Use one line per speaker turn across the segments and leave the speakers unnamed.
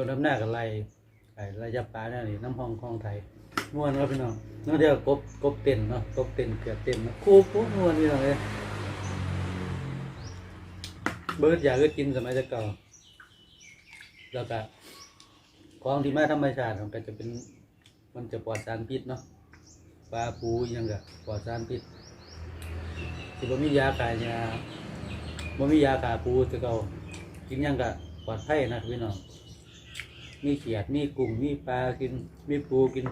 จนน้ำหน้ากับไรไอ้ไรจับปลาเนี่ยนี่น้ำห้องคลองไทยม่วนครับพี่น้องนั่นเดียวกบกบเต้นเนาะกบเต้นเกือบเต้นนะคู่ปุ๊บม่วนพี่น้องเลยเบิร์ดอยากก็กินสมัยแต่เก่าแล้วก็ของที่มาธรรมชาติมันก็จะเป็นมันจะปลอดสารพิษเนาะปลาปูยังก็ปลอดสารพิษที่บ่มียาขายยาบ่มียาขาปูแต่เก่ากินยังก็ปลอดภัยนะพี่น้อง มีเขียด มีกุ้ง มีปลากิน มีปูกิน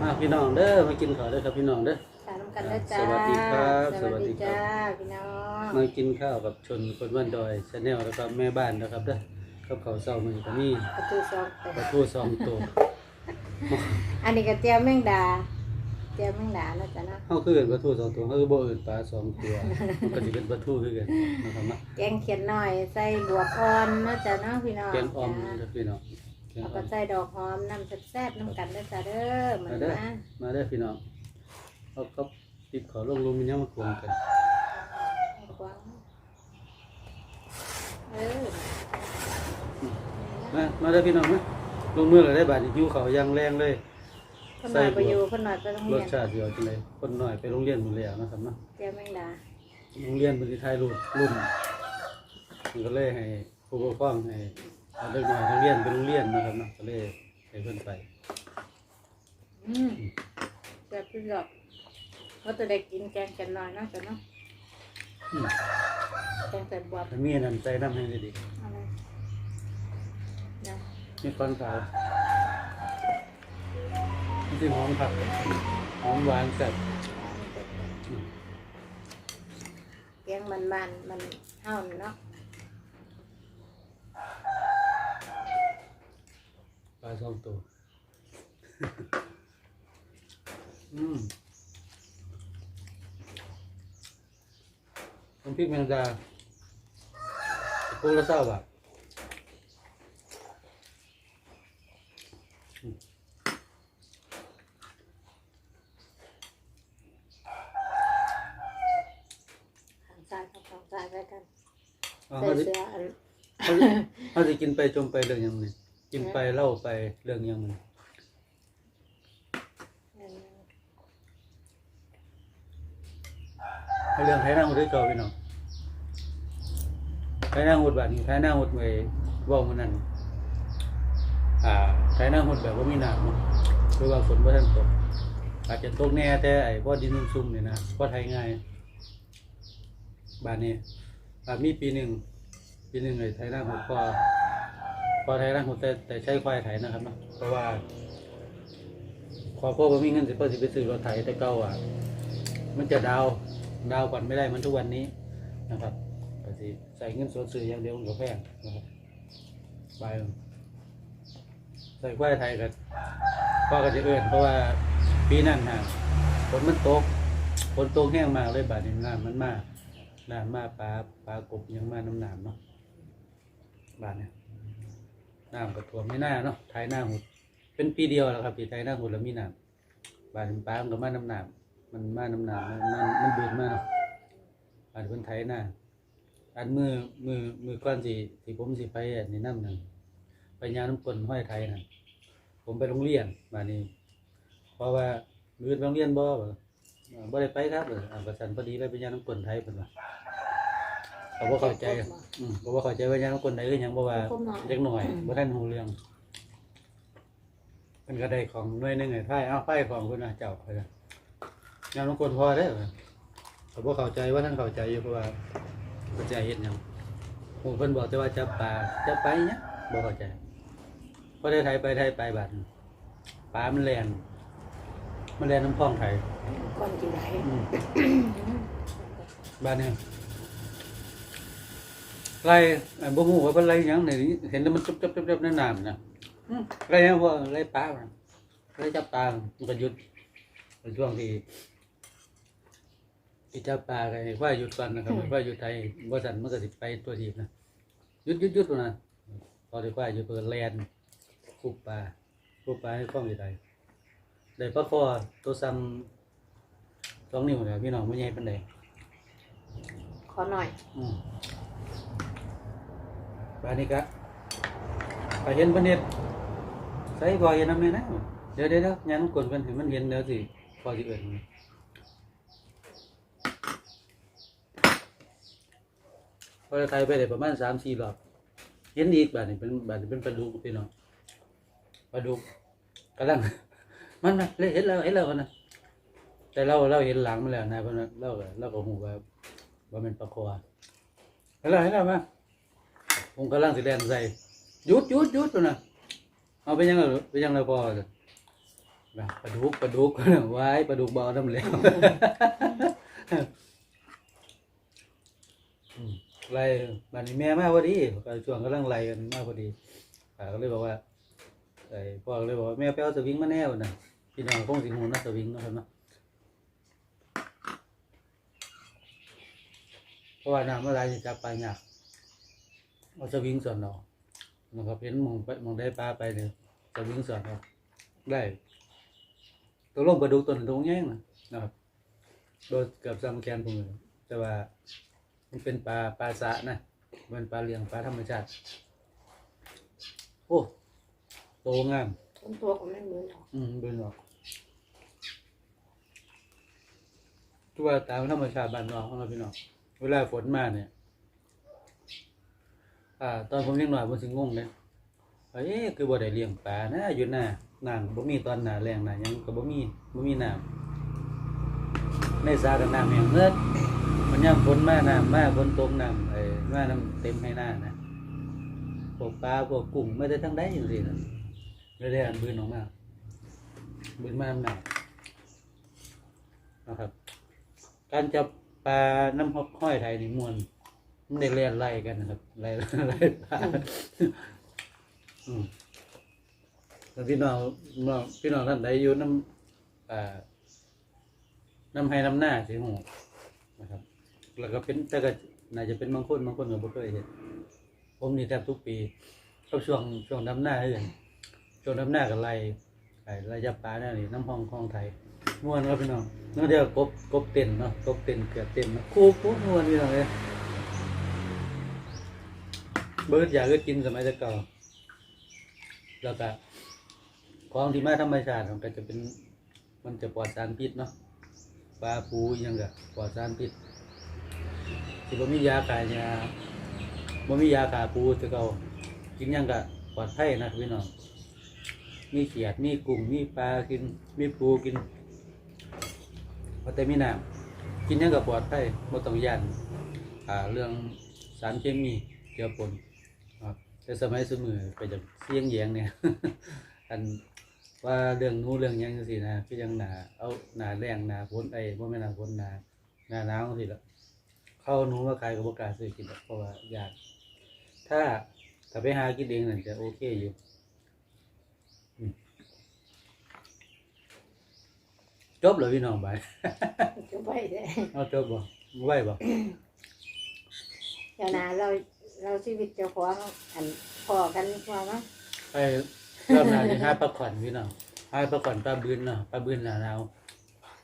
มาพี่น้องเด้อ มากินข้าวเด้อครับพี่น้องเด้อ
ทานน้ำกันได้จ้า
สวัสดีครับ
สวัสดี
สวัสดีครับ
จ้าพี่น้อง
มากินข้าวกับชนคนบ้านดอยชาแนลแล้วก็แม่บ้านนะครับเด้อ กับข้าวเช้ามื้อก็มี
ประตูสอง
ปลาทูสองตัว
อันนี้ก็เจียวแมงดาเจียวแมงดานะจ๊ะเนาะ
เฮาคือเอิ้นปลาทูสองตัวเฮาคือบ่เอิ้นปลาสองตัวมันก็สิเป็นปลาทูคือกันนะครับเนาะ
แกงเขียนหน่อยใส่บวบอ่อนนะจ๊ะเนาะพี่น้อง
แกงอ่อม
จ้า
เด้อพี่น้องแกง
แล้ว
อ่
ก็
อม
ใส่ดอกหอมน้ำแซ่บๆน้ำกันได้อจ้าเด้อเหมือน
มาเด้อ
นะ
มาเด้อพี่น้องเอาก็ติดขอลงลุมมันยังมาควงกัน
กว้างเออ
มามาเด้อพี่น้องมาลงมือเลยได้บาดนี้หิวข้าวอย่างแรงเลย
คนหน่อยไปอยู่คนหน่อยไปโรง
ร
เรี
ส
ยน
ชาติสิเอาจังไดคนน้อยไปโรงเรียนหมดแล้วนะครับเนาะ
เจียวแมงดา
โรงเรียนบริไทยรุ่นรุ่นมันก็เลยให้ผู้ปกครองให้เอาเด็กน้อยทั้งเรียนไปโรงเรียนนะครับเนาะก็เลยให้เพิ่นไป
อืมแซ่บพี่ดอกว่าจะได้กินแกงเขียนหน่อยเนาะจ๊ะเนาะ
อืม
แกงใส่บวบ
ถ้ามีอันนั่นใจน้ำให้ดี
อะไรนะ
ๆมีฟันขาวมันสิหอมผักหอมหวานจัด
แกงมันมันๆมันเท่าเนาะ
ปลาสองตัว อืมน้ำพริกแมงดาพวกละเศร้าบาท
ทางซ้ายกับทางซ้ายไปกัน
เอา
ใส่
เขาสิ
เสื้ออัน
เขาสิเขาสิกินไปจมไปเรื่องหยังไงกินไปเล่าไปเรื่องหยังไง
นั้น
ให้เรื่องไทยนางหุดด้วยจอพี่น้องไทยนางหุดบาดนี้ไทยนางหุดเมื่อยเว่ามันนั่นอ่าไทยนางหุดแบบว่ามีน้ำเนาะคือว่าฝนว่าท่านตกอาจจะตกแน่แต่ไอ้พอดินซุ่มๆเนี่ยนะพอไทยง่ายบานนี้ บานมีปีหนึ่งปีหนึ่งไอ้ไทยนางหุดพอพอไทยนางหุดแต่แต่ใช้ควายไถนะครับเนาะเพราะว่าพอพ่อผมมีเงินสิเพื่อสิไปซื้อรถไถแต่เก่าอะ มันจะดาวดาวก่อนไม่ได้มันทุกวันนี้นะครับก็สิใส่เงินสดซื้ออย่างเดียวมันก็แพงนะครับไปใส่ควายไทยกันพ่อก็จะเอื้อนเพราะว่าปีนั้นฮะฝนมันตกฝนตกแห้งมากเลยบาดนี้น้ำมันมาก น้ำมาปลาปลากบยังมาน้ำน้ำเนาะบ้าดเนี่ยน้ำก็ท่วไม่น่าเนาะไทยหน้าหุด เป็นปีเดียวแล้วครับปีไทยหน้าหุดแล้วมีน้ำบ้านี้ปลามันก็มาน้ำน้ำมันมาน้ำหนามันมันมันเบืดมากเนาะอันเพิ่นไทยหน่ะอันมือมือมือก้อนสิสิผมสิไปอันนี้น้ำหนึ่งไปยาน้ำกลนห้อยไทยนะผมไปโรงเรียนมานี่เพราะว่ามือไปโรงเรียนบ่บ่ อ่าบ่ได้ไปครับเอออ่าประสันพอดีเลยไปยาน้ำกลนไทยเพิ่นว่าเขาบ่เข้าใจอืมบ่ว่าเข้าใจว่ายาน้ำกลนไทยคือหยังบ่ว่าเด็กหน่อยบ่ทันรู้เรื่องเพิ่นก็ได้ของหน่วยหนึงให้ไทยเอาไฟของเพิ่นน่ะเจ้าเพิ่นน่ะยามน้องกลพอได้อเขาบอกเข้าใจว่าท่านเข้าใจอยู่เพราะว่าเข้าใจเห็นยังผมเพิ่นบอกแต่ว่าจะปลาจะไปเนี่ยบอกเข้าใจพอได้ไทยไปไทยไปบัดปลามันแลน มันแลนน้ำพองไทย
ก่อนกินไหน
อืมบ้านเนี่ยไล่ไอ้บ่ฮู้ว่าเป็นไรหยังนี่เห็นแล้วมันจุบๆๆๆในน้ำนะอืมไล่หยังบ่ไล่ปลาน่ะไล่จับปลามันก็หยุดเป็นช่วงที่ที่จับปลาไงว่าหยุดก่อนนะครับว่าหยุดไทยบ่สันมันก็สิไปตัวทีบนะหยุดหยุดหยุดพุ่นนะพอดีกว่าอยู่เปิดแลนด์คุบปลาคุบปลาให้คล้องอยู่ใด ได้ปลาคอตัวซ้ำสองนิ้วเนี่ยพี่น้องไม่ใหญ่ปานใด
ขอหน่อย
อืมปลานี่กะไปเห็นประเด็นใส่บ่อยน้ำเลยนะเดี๋ยวเดี๋ยวเดี๋ยวยันกลนกันเห็นมันเห็นเดี๋ยวสิพอสิเอิญพอจะไทยไปได้ประมาณสามสี่รอบเห็นอีกบาดนี่เป็นบาดนี่เป็นปลาดุกพี่น้องปลาดุกกำลัง มันนะเลยเห็นแล้วเห็นแล้วนะแต่เราเราเห็นหลังมันแล้วนะเพราะนั้นเราก็เราก็หูว่าว่าเป็นปลาคอเห็นแล้วเห็นแล้วมาผมกำลังสิแลนใส่หยุดหยุดหยุดตัวนะเอาไปยังไงไปยังไงพอเลยนะปลาดุกปลาดุกไว้ปลาดุกบาน้ำแล้วไล่บันนี้แม่มาพอดีช่วงกำลังไล่กันมาพอดีก็เลยบอกว่า ไอ้พ่อก็เลยบอกว่าแม่ไปเอาสวิงมาแน่วนะพี่น้องคงสิงหูนะสวิงนะครับเนาะเพราะว่าน้ำเมื่อไรจะจับปลาหยากเอาสวิงส่วนเรานะครับเห็นมองไปมองได้ปลาไปเลยสวิงส่วนเราได้ตัวลงปลาดุกตัวหนึงตัวแง่งนะนะครับโดยเกือบซ้ำแขนผมเลยแต่ว่ามันเป็นปลาปลาสะนะมันปลาเลี้ยงปลาธรรมชาติ โอ้ โตงาม
ต้นตัวของแม่เหมือนหรอก
อืมเบิ่งออกตัวตามธรรมชาติบ้านเราของเราพี่น้องเวลาฝนมาเนี่ย อ่า ตอนผมยังน้อยผมสิงงเลยเอ้ยคือบ่ได้เลี้ยงปลานะอยู่หน้าน้ำบ่มีตอนหน้าแรงหน้าหยังก็บ่มีบ่มีน้ำในสระก็น้ำแห้งเงิดมันยามฝนมาน้ำมาฝนตกน้ำเอ้ยมาน้ำเต็มให้หน้านะพวกปลาพวกกุ้งไม่ได้ทั้งใดจังซี่นะ เลยได้อันบืนออกมาบืนมาน้ำหนักนะครับ การจับปลาน้ำฮอกห้อยไทยนี่มวนมันได้เลียนไล่กันนะครับไล่ไล่ปลาอืมแล้วพี่น้องน้องพี่น้องท่านใดอยู่น้ำอ่าน้ำให้น้ำหน้าสิหูนะครับ แล้วก็เป็นแต่ก็น่าจะเป็นบางคนบางคนก็บ่เคยเห็นผมนี่แทบทุกปีก็ช่วงช่วงน้ำหน้าเอื่น ช่วงน้ำหน้ากับไล่ไอ้ไล่จับปลาเนี่ยนี่น้ำห้องคลองไทยม่วนครับพี่น้องนั่นเดียวกบกบเต็นเนาะกบเต็นเกือบเต็นเนาะคู่คู่ม่วนพี่น้องเลยเบิร์ดอยากก็กินสมัยแต่เก่าแล้วก็ของที่มาธรรมชาติมันก็จะเป็นมันจะปลอดสารพิษเนาะปลาปูยังก็ปลอดสารพิษที่บ่มียาขายยาบ่มียาขาปูแต่เก่ากินยังก็ปลอดภัยนะพี่น้อง มีเขียด มีกุ้ง มีปลากิน มีปูกินว่าแต่มีน้ำกินยังก็ปลอดภัยบ่ต้องย่านอ่าเรื่องสารเคมีเกี่ยวปนแต่สมัยสมือไปจากเสี่ยงแยงเนี่ย อันว่าเรื่องนู้นเรื่องยังสินะก็ยังหนาเอาหนาแรงหนาฝนไอ้บ่แม่นหนาฝนหนาหนาหนาวสิละเข้านูมาขายกับประกาศซื้อกินเพราะว่าอยาก ถ้าถ้าไปหากินเองนั่นจะโอเคอยู่อืม จบเลยพี่น้องไป
จะไปได้
เอาจบบ่ไหวบ่
เดี๋ยวนะเราเราชีวิตเจ้าของอันพอกันพอมั้ง
ไปเริ่มหนาวจะหาปลาขวัญพี่น้องหาปลาขวัญปลาบืนเนาะปลาบืนหนาหนาว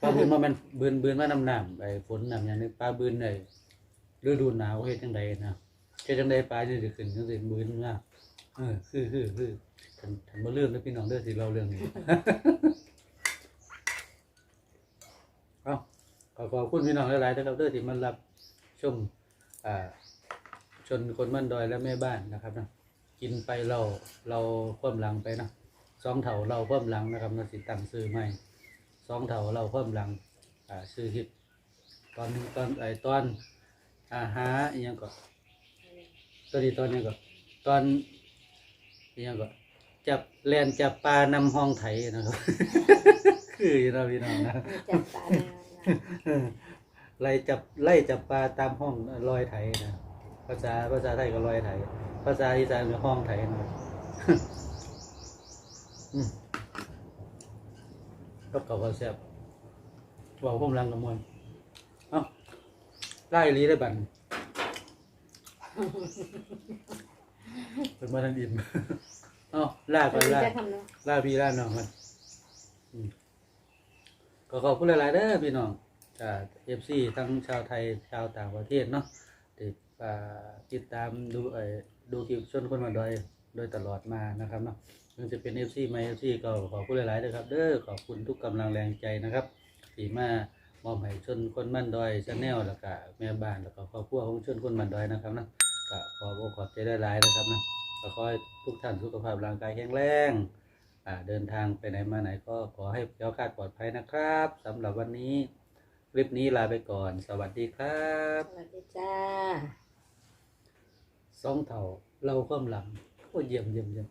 ปลาบืนว่ามันบืนบืนว่าน้ำน้ำไปฝนน้ำอย่างนี้ปลาบืนในฤดูหนาวเฮ็ดจังใดนะเฮ็ดจังใดปลาจะขึ้นจังสิบืนมากเออคือคือคือฉันฉันบ่เรื่องแล้วพี่น้องเด้อสิเราเรื่องนี้ เอา ขอขอบคุณพี่น้องหลายๆนะครับเด้อที่มารับชมอ่าชนคนบ้านดอยและแม่บ้านนะครับนะกินไปเราเราเพิ่มหลังไปนะสองเถาเราเพิ่มหลังนะครับนาสิตังซื้อใหม่สองเถาเราเพิ่มหลังอ่าซื้อฮิตตอนตอนไอตอนอาหาอหยังก็ตอนนี้ตอนนี้ก็ตอนอหยังก็จับแลนจับปลานำห้องไถนะครับ คืออยู่นะพี่น้องนะ
จับตานะ
ไล่จับไล่จับปลาตามห้องลอยไถนะภาษาภาษาไทยก็ลอยไถภาษาอีสานก็ห้องไถนะอืมก็เก่าก็แซ่บบอกผมรังกับมวลเอ้าไล่ลีได้บันเป็นมาทันอิ่มเอ้าลา
เอ
ก่อน
อ
ลา
จะทำเนาะ
ลาพี่ลาน้องมันอืม ก็ขอบคุณหลาย ๆเด้อพี่น้องจากเอฟซีทั้งชาวไทยชาวต่างประเทศเนาะติดอ่ติดตามดูเอ่อดูคลิปชนคนมาโดยโดยตลอดมานะครับเนาะมันจะเป็นเอฟซีไม่เอฟซีก็ขอบคุณหลายๆเด้อครับเด้อขอบคุณทุกกำลังแรงใจนะครับทีมามอบให้ชนคนมั่นดอยชาแนลแล้วก็แม่บ้านแล้วก็ครอบครัวของชนคนมั่นดอยนะครับนะก็ขอบอกขอบใจได้หลายนะครับนะก็ขอให้ทุกท่านสุขภาพร่างกายแข็งแรง เดินทางไปไหนมาไหนก็ขอให้แคล้วคลาดปลอดภัยนะครับสำหรับวันนี้คลิปนี้ลาไปก่อน สวัสดีครับ
สวัสดีจ้า
สองเท่าเราความหลังโอ้เยี่ยมเยี่ยมเยี่ยม